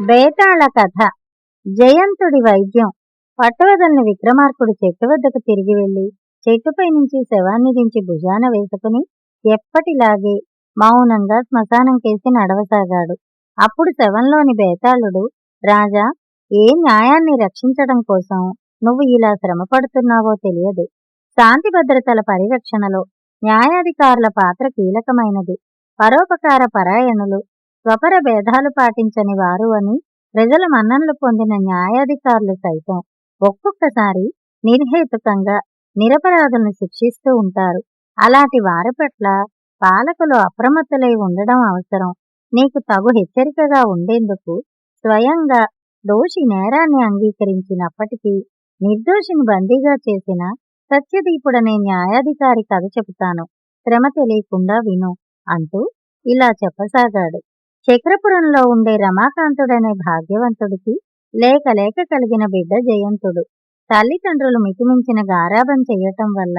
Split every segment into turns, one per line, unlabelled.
బేతాళ కథ. జయంతుడి వైద్యం. పట్టువదలని విక్రమార్కుడు చెట్టు వద్దకు తిరిగి వెళ్ళి చెట్టుపై నుంచి శవాన్ని దించి భుజాన వేసుకుని ఎప్పటిలాగే మౌనంగా శ్మశానం కేసి నడవసాగాడు. అప్పుడు శవంలోని బేతాళుడు రాజా ఏ న్యాయాన్ని రక్షించడం కోసం నువ్వు ఇలా శ్రమపడుతున్నావో తెలియదు. శాంతి భద్రతల పరిరక్షణలో న్యాయాధికారుల పాత్ర కీలకమైనది. పరోపకార పరాయణులు స్వపర భేదాలు పాటించని వారు అని ప్రజల మన్ననలు పొందిన న్యాయాధికారులు సైతం ఒక్కొక్కసారి నిర్హేతుకంగా నిరపరాధులను శిక్షిస్తూ ఉంటారు. అలాంటి వారి పట్ల పాలకులు అప్రమత్తులై ఉండడం అవసరం. నీకు తగు హెచ్చరికగా ఉండేందుకు స్వయంగా దోషి నేరాన్ని అంగీకరించినప్పటికీ నిర్దోషిని బందీగా చేసిన సత్యదీపుడనే న్యాయాధికారి కథ చెబుతాను. శ్రమ తెలియకుండా విను అంటూ ఇలా చెప్పసాగాడు. చక్రపురంలో ఉండే రమాకాంతుడనే భాగ్యవంతుడికి లేక లేక కలిగిన బిడ్డ జయంతుడు. తల్లిదండ్రులు మితిమించిన గారాబం చెయ్యటం వల్ల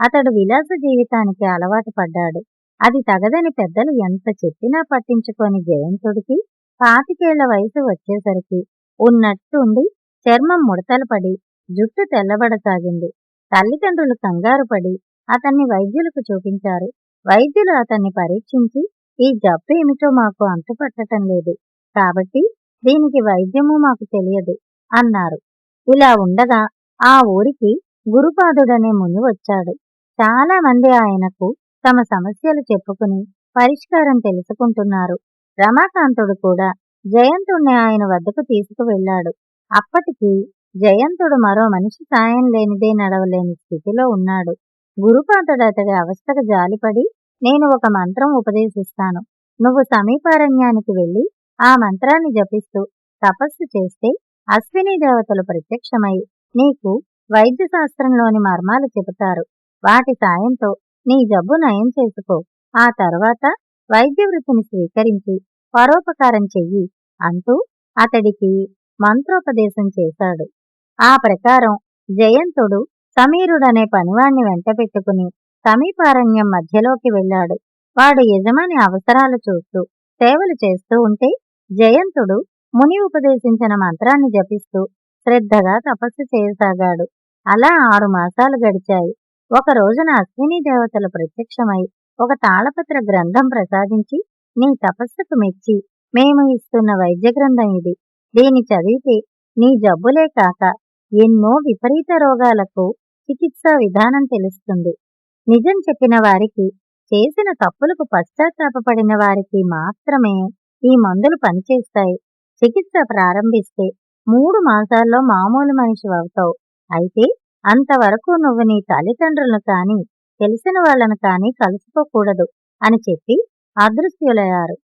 అతడు విలాస జీవితానికి అలవాటు పడ్డాడు. అది తగదని పెద్దలు ఎంత చెప్పినా పట్టించుకొని జయంతుడికి పాతికేళ్ళ వయసు వచ్చేసరికి ఉన్నట్టుండి చర్మం ముడతలు పడి జుట్టు తెల్లబడసాగింది. తల్లిదండ్రులు కంగారు పడి అతన్ని వైద్యులకు చూపించారు. వైద్యులు అతన్ని పరీక్షించి ఈ జబ్బు ఏమిటో మాకు అంతుపట్టడం లేదు. కాబట్టి దీనికి వైద్యము మాకు తెలియదు అన్నారు. ఇలా ఉండగా ఆ ఊరికి గురుపాదుడనే ముని వచ్చాడు. చాలా మంది ఆయనకు తమ సమస్యలు చెప్పుకుని పరిష్కారం తెలుసుకుంటున్నారు. రమాకాంతుడు కూడా జయంతుణ్ణి ఆయన వద్దకు తీసుకువెళ్ళాడు. అప్పటికి జయంతుడు మరో మనిషి సాయం లేనిదే నడవలేని స్థితిలో ఉన్నాడు. గురుపాతుడు అతడి అవస్థకు జాలిపడి నేను ఒక మంత్రం ఉపదేశిస్తాను. నువ్వు సమీపారణ్యానికి వెళ్ళి ఆ మంత్రాన్ని జపిస్తూ తపస్సు చేస్తే అశ్విని దేవతలు ప్రత్యక్షమై నీకు వైద్య శాస్త్రంలోని మర్మాలు చెబుతారు. వాటి సాయంతో నీ జబ్బు నయం చేసుకో. ఆ తర్వాత వైద్య వృత్తిని స్వీకరించి పరోపకారం చెయ్యి అంటూ అతడికి మంత్రోపదేశం చేశాడు. ఆ ప్రకారం జయంతుడు సమీరుడనే పనివాణ్ణి వెంట పెట్టుకుని సమీపారణ్యం మధ్యలోకి వెళ్ళాడు. వాడు యజమాని అవసరాలు చూస్తూ సేవలు చేస్తూ ఉంటే జయంతుడు ముని ఉపదేశించిన మంత్రాన్ని జపిస్తూ శ్రద్ధగా తపస్సు చేయసాగాడు. అలా ఆరు మాసాలు గడిచాయి. ఒక రోజున అశ్విని దేవతలు ప్రత్యక్షమై ఒక తాళపత్ర గ్రంథం ప్రసాదించి నీ తపస్సుకు మెచ్చి మేము ఇస్తున్న వైద్య గ్రంథం ఇది. దీని చదివితే నీ జబ్బులే కాక ఎన్నో విపరీత రోగాలకు చికిత్సా విధానం తెలుస్తుంది. నిజం చెప్పిన వారికి చేసిన తప్పులకు పశ్చాత్తాపపడిన వారికి మాత్రమే ఈ మందులు పనిచేస్తాయి. చికిత్స ప్రారంభిస్తే మూడు మాసాల్లో మామూలు మనిషి అవుతావు. అయితే అంతవరకు నువ్వు నీ తల్లిదండ్రులను కాని తెలిసిన వాళ్ళను కాని కలుసుకోకూడదు అని చెప్పి అదృశ్యులయ్యారు.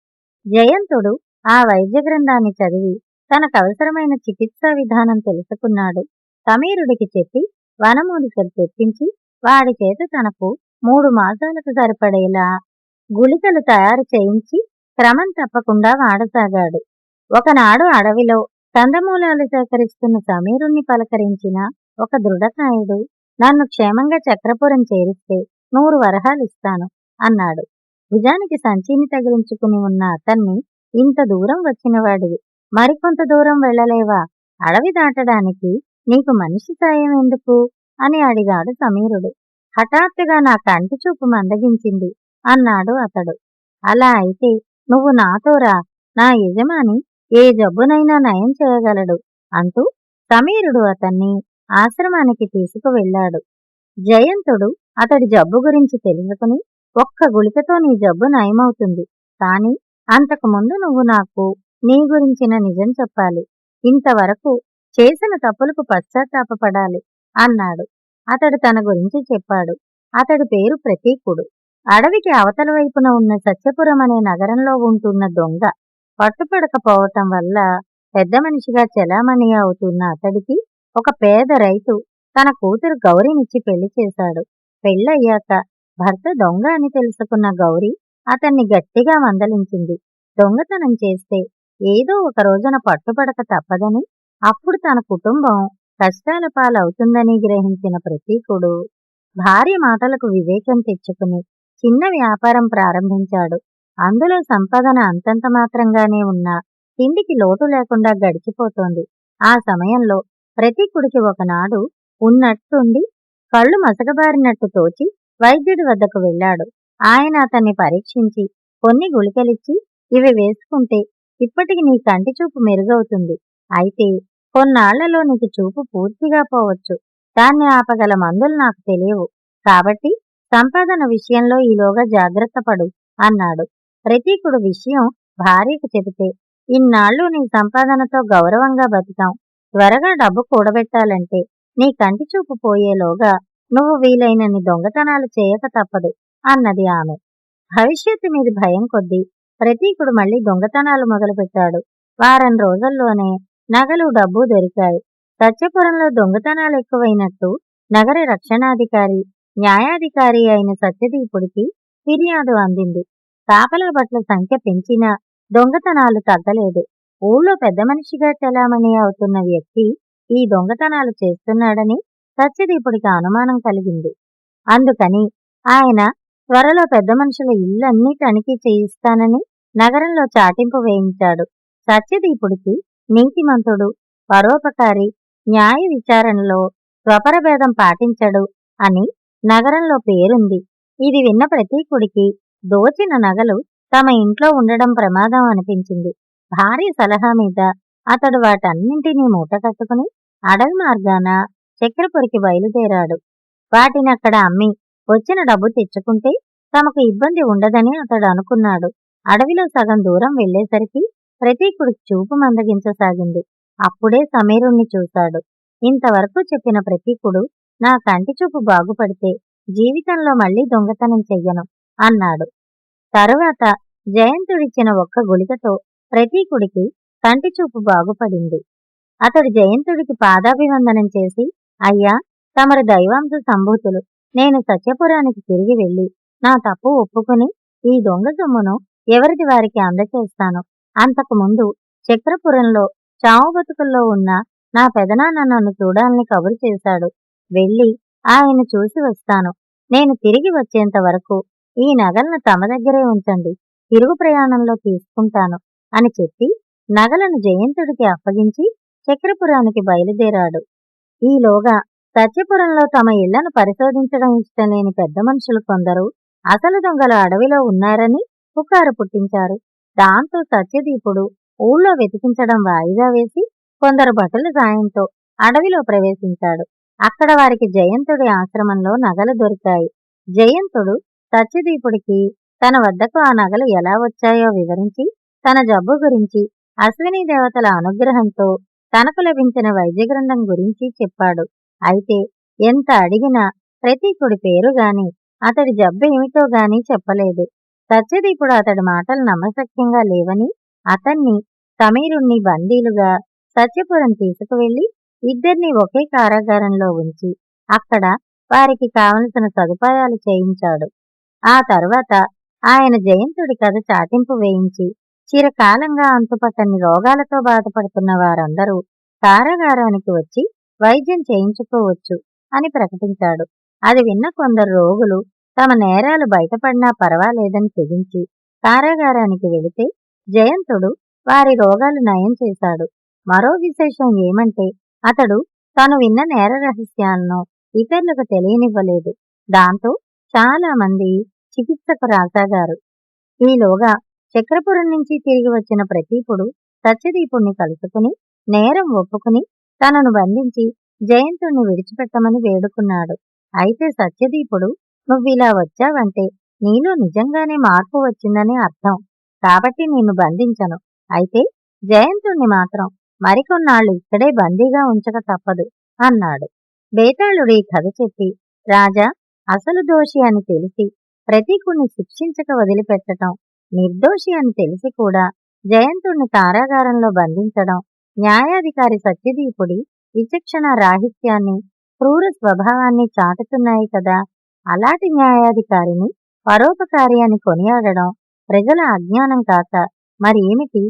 జయంతుడు ఆ వైద్య గ్రంథాన్ని చదివి తనకు అవసరమైన చికిత్సా విధానం తెలుసుకున్నాడు. సమీరుడికి చెప్పి వనమూలికలు తెప్పించి వాడి చేత తనకు మూడు మాసాలకు సరిపడేలా గుళికలు తయారు చేయించి క్రమం తప్పకుండా వాడసాగాడు. ఒకనాడు అడవిలో కందమూలాలు సేకరిస్తున్న సమీరుణ్ణి పలకరించిన ఒక దృఢకాయుడు నన్ను క్షేమంగా చక్రపురం చేరిస్తే నూరు వరహాలు ఇస్తాను అన్నాడు. భుజానికి సంచిని తగిలించుకుని ఉన్న అతన్ని ఇంత దూరం వచ్చినవాడివి. మరికొంత దూరం వెళ్ళలేవా? అడవి దాటడానికి నీకు మనిషి సాయం ఎందుకు? అని అడిగాడు సమీరుడు. హఠాత్తుగా నా కంటి చూపు మందగించింది అన్నాడు అతడు. అలా అయితే నువ్వు నాతో రా. నా యజమాని ఏ జబ్బునైనా నయం చేయగలడు అంటూ సమీరుడు అతన్ని ఆశ్రమానికి తీసుకువెళ్ళాడు. జయంతుడు అతడి జబ్బు గురించి తెలుసుకుని ఒక్క గుళికతో నీ జబ్బు నయమవుతుంది. కాని అంతకు ముందు నువ్వు నాకు నీ గురించిన నిజం చెప్పాలి. ఇంతవరకు చేసిన తప్పులకు పశ్చాత్తాపపడాలి. అన్నాడు. అతడు తన గురించి చెప్పాడు. అతడి పేరు ప్రతీకుడు. అడవికి అవతల వైపున ఉన్న సత్యపురం అనే నగరంలో ఉంటున్న దొంగ పట్టుపడకపోవటం వల్ల పెద్ద మనిషిగా చెలామణి అవుతున్న అతడికి ఒక పేద రైతు తన కూతురు గౌరినిచ్చి పెళ్ళి చేశాడు. పెళ్ళయ్యాక భర్త దొంగ అని తెలుసుకున్న గౌరి అతన్ని గట్టిగా మందలించింది. దొంగతనం చేస్తే ఏదో ఒక రోజున పట్టుపడక తప్పదని అప్పుడు తన కుటుంబం కష్టాల పాలవుతుందని గ్రహించిన ప్రతీకుడు భార్య మాటలకు వివేకం తెచ్చుకుని చిన్న వ్యాపారం ప్రారంభించాడు. అందులో సంపాదన అంతంత మాత్రంగానే ఉన్నా తిండికి లోటు లేకుండా గడిచిపోతోంది. ఆ సమయంలో ప్రతీకుడికి ఒకనాడు ఉన్నట్టుండి కళ్ళు మసకబారినట్టు తోచి వైద్యుడి వద్దకు వెళ్ళాడు. ఆయన అతన్ని పరీక్షించి కొన్ని గుళికలిచ్చి ఇవి వేసుకుంటే ఇప్పటికి నీ కంటి చూపు మెరుగవుతుంది. అయితే కొన్నాళ్ళలో నీకు చూపు పూర్తిగా పోవచ్చు. దాన్ని ఆపగల మందులు నాకు తెలియవు. కాబట్టి సంపాదన విషయంలో ఈలోగా జాగ్రత్త పడు అన్నాడు. ప్రతీకుడు విషయం భార్యకు చెబితే ఇన్నాళ్ళు నీ సంపాదనతో గౌరవంగా బతికాం. త్వరగా డబ్బు కూడబెట్టాలంటే నీ కంటి చూపు పోయేలోగా నువ్వు వీలైనన్ని దొంగతనాలు చేయక తప్పదు అన్నది ఆమె. భవిష్యత్తు మీద భయం కొద్దీ ప్రతీకుడు మళ్ళీ దొంగతనాలు మొదలుపెట్టాడు. వారం రోజుల్లోనే నగలు డబ్బు దొరికాయి. సత్యపురంలో దొంగతనాలు ఎక్కువైనట్టు నగర రక్షణాధికారి న్యాయాధికారి అయిన సత్యదీపుడికి ఫిర్యాదు అందింది. కాపలా భట్ల సంఖ్య పెంచినా దొంగతనాలు తగ్గలేదు. ఊళ్ళో పెద్ద మనిషిగా చలామణి అవుతున్న వ్యక్తి ఈ దొంగతనాలు చేస్తున్నాడని సత్యదీపుడికి అనుమానం కలిగింది. అందుకని ఆయన త్వరలో పెద్ద మనుషుల ఇల్లన్నీ తనిఖీ చేయిస్తానని నగరంలో చాటింపు వేయించాడు. సత్యదీపుడికి నీతిమంతుడు పరోపకారి న్యాయ విచారణలో స్వపరభేదం పాటించడు అని నగరంలో పేరుంది. ఇది విన్న ప్రతీకుడికి దోచిన నగలు తమ ఇంట్లో ఉండడం ప్రమాదం అనిపించింది. భార్య సలహా మీద అతడు వాటన్నింటినీ మూటకట్టుకుని అడవి మార్గాన చక్రపురికి బయలుదేరాడు. వాటిని అక్కడ అమ్మి వచ్చిన డబ్బు తెచ్చుకుంటే తమకు ఇబ్బంది ఉండదని అతడు అనుకున్నాడు. అడవిలో సగం దూరం వెళ్ళేసరికి ప్రతీకుడికి చూపు మందగించసాగింది అప్పుడే సమీరుణ్ణి చూశాడు. ఇంతవరకు చెప్పిన ప్రతీకుడు నా కంటి చూపు బాగుపడితే జీవితంలో మళ్ళీ దొంగతనం చెయ్యను అన్నాడు. తరువాత జయంతుడిచ్చిన ఒక్క గుళికతో ప్రతీకుడికి కంటి చూపు బాగుపడింది. అతడు జయంతుడికి పాదాభివందనం చేసి అయ్యా తమరు దైవాంశ సంభూతులు. నేను సత్యపురానికి తిరిగి వెళ్ళి నా తప్పు ఒప్పుకుని ఈ దొంగ సొమ్మును ఎవరిది వారికి అందచేస్తాను? అంతకు ముందు చక్రపురంలో చావు బతుకుల్లో ఉన్న నా పెదనాన్న నన్ను చూడాలని కబురు చేశాడు. వెళ్ళి ఆయన చూసి వస్తాను. నేను తిరిగి వచ్చేంత వరకు ఈ నగలను తమ దగ్గరే ఉంచండి. తిరుగు ప్రయాణంలో తీసుకుంటాను అని చెప్పి నగలను జయంతుడికి అప్పగించి చక్రపురానికి బయలుదేరాడు. ఈలోగా సత్యపురంలో తమ ఇళ్ళను పరిశోధించడం ఇష్టం లేని పెద్ద మనుషులు కొందరు అసలు దొంగలు అడవిలో ఉన్నారని పుకారు పుట్టించారు. దాంతో సత్యదీపుడు ఊళ్ళో వెతికించడం వాయిదా వేసి కొందరు భటుల సాయంతో అడవిలో ప్రవేశించాడు. అక్కడ వారికి జయంతుడి ఆశ్రమంలో నగలు దొరికాయి. జయంతుడు సత్యదీపుడికి తన వద్దకు ఆ నగలు ఎలా వచ్చాయో వివరించి తన జబ్బు గురించి అశ్విని దేవతల అనుగ్రహంతో తనకు లభించిన వైద్య గ్రంథం గురించి చెప్పాడు. అయితే ఎంత అడిగినా ప్రతీకుడి పేరు గాని అతడి జబ్బు ఏమిటో గాని చెప్పలేదు. సత్యదీపుడు అతడి మాటలు నమ్మశక్యంగా లేవని అతన్ని సమీరుణ్ణి బందీలుగా సత్యపురం తీసుకువెళ్ళి ఇద్దరిని ఒకే కారాగారంలో ఉంచి అక్కడ వారికి కావలసిన సదుపాయాలు చేయించాడు. ఆ తరువాత ఆయన జయంతుడి కథ చాటింపు వేయించి చిరకాలంగా అంతుపట్టని రోగాలతో బాధపడుతున్న వారందరూ కారాగారానికి వచ్చి వైద్యం చేయించుకోవచ్చు అని ప్రకటించాడు. అది విన్న కొందరు రోగులు తమ నేరాలు బయటపడినా పర్వాలేదని తెగించి కారాగారానికి వెళితే జయంతుడు వారి రోగాలు నయం చేశాడు. మరో విశేషం ఏమంటే అతడు తాను విన్న నేర రహస్యాలను ఇతరులకు తెలియనివ్వలేదు. దాంతో చాలా మంది చికిత్సకు రాసాగారు. ఈలోగా చక్రపురం నుంచి తిరిగి వచ్చిన ప్రతీపుడు సత్యదీపుణ్ణి కలుసుకుని నేరం ఒప్పుకుని తనను బంధించి జయంతుణ్ణి విడిచిపెట్టమని వేడుకున్నాడు. అయితే సత్యదీపుడు నువ్విలా వచ్చావంటే నీలో నిజంగానే మార్పు వచ్చిందని అర్థం. కాబట్టి నిన్ను బంధించను. అయితే జయంతుణ్ణి మాత్రం మరికొన్నాళ్ళు ఇక్కడే బందీగా ఉంచక తప్పదు అన్నాడు. బేతాళుడి కథ చెప్పి రాజా అసలు దోషి అని తెలిసి ప్రతీకుణ్ణి శిక్షించక వదిలిపెట్టడం నిర్దోషి అని తెలిసి కూడా జయంతుణ్ణి కారాగారంలో బంధించడం న్యాయాధికారి సత్యదీపుడి విచక్షణ రాహిత్యాన్ని క్రూర స్వభావాన్ని చాటుతున్నాయి కదా అలాంటి న్యాయాధికారిని పరోపకారి అని కొనియాడడం ప్రజల అజ్ఞానం కాక మరి ఏమిటి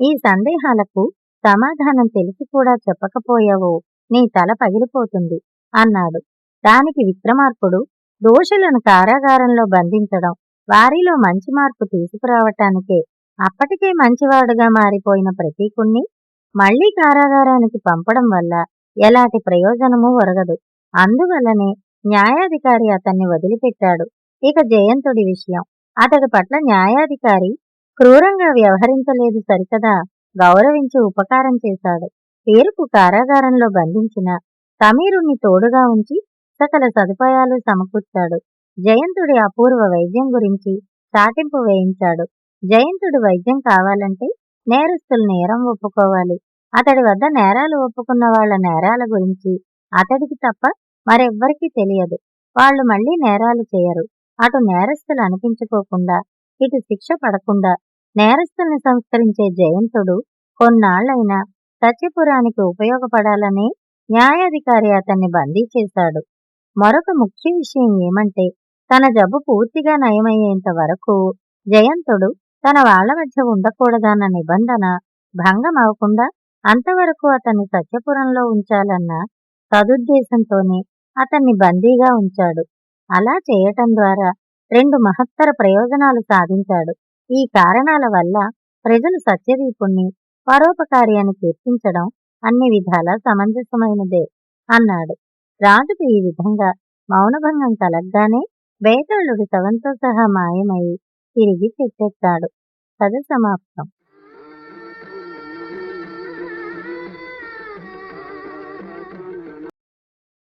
ఈ సందేహాలకు సమాధానం తెలిసి కూడా చెప్పకపోయావో నీ తల పగిలిపోతుంది అన్నాడు. దానికి విక్రమార్కుడు దోషులను కారాగారంలో బంధించడం వారిలో మంచి మార్పు తీసుకురావటానికే అప్పటికే మంచివాడుగా మారిపోయిన ప్రతీకుణ్ణి మళ్ళీ కారాగారానికి పంపడం వల్ల ఎలాంటి ప్రయోజనమూ ఒరగదు. అందువల్లనే న్యాయాధికారి అతన్ని వదిలిపెట్టాడు. ఇక జయంతుడి విషయం. అతడి పట్ల న్యాయాధికారి క్రూరంగా వ్యవహరించలేదు సరికదా. గౌరవించి ఉపకారం చేశాడు. పేరుకు కారాగారంలో బంధించిన సమీరుణ్ణి తోడుగా ఉంచి సకల సదుపాయాలు సమకూర్చాడు. జయంతుడి అపూర్వ వైద్యం గురించి చాటింపు వేయించాడు. జయంతుడు వైద్యం కావాలంటే నేరస్తులు నేరం ఒప్పుకోవాలి. అతడి వద్ద నేరాలు ఒప్పుకున్న వాళ్ళ నేరాల గురించి అతడికి తప్ప మరెవ్వరికీ తెలియదు. వాళ్ళు మళ్ళీ నేరాలు చేయరు. అటు నేరస్తులు అనిపించుకోకుండా ఇటు శిక్ష పడకుండా నేరస్తుల్ని సంస్కరించే జయంతుడు కొన్నాళ్ళైనా సత్యపురానికి ఉపయోగపడాలని న్యాయాధికారి అతన్ని బందీ చేశాడు. మరొక ముఖ్య విషయం ఏమంటే తన జబ్బు పూర్తిగా నయమయ్యేంత వరకు జయంతుడు తన వాళ్ళ మధ్య ఉండకూడదన్న నిబంధన భంగం అవ్వకుండా అంతవరకు అతన్ని సత్యపురంలో ఉంచాలన్న సదుద్దేశంతోనే అతన్ని బందీగా ఉంచాడు. అలా చేయటం ద్వారా రెండు మహత్తర ప్రయోజనాలు సాధించాడు. ఈ కారణాల వల్ల ప్రజలు సత్యదీపుణ్ణి పరోపకారి అని కీర్తించడం అన్ని విధాలా సమంజసమైనదే అన్నాడు. రాజుకు ఈ విధంగా మౌనభంగం కలగ్గానే బేతాళుడు శవంతో సహా మాయమై తిరిగి చెట్టెత్తాడు కథ సమాప్తం.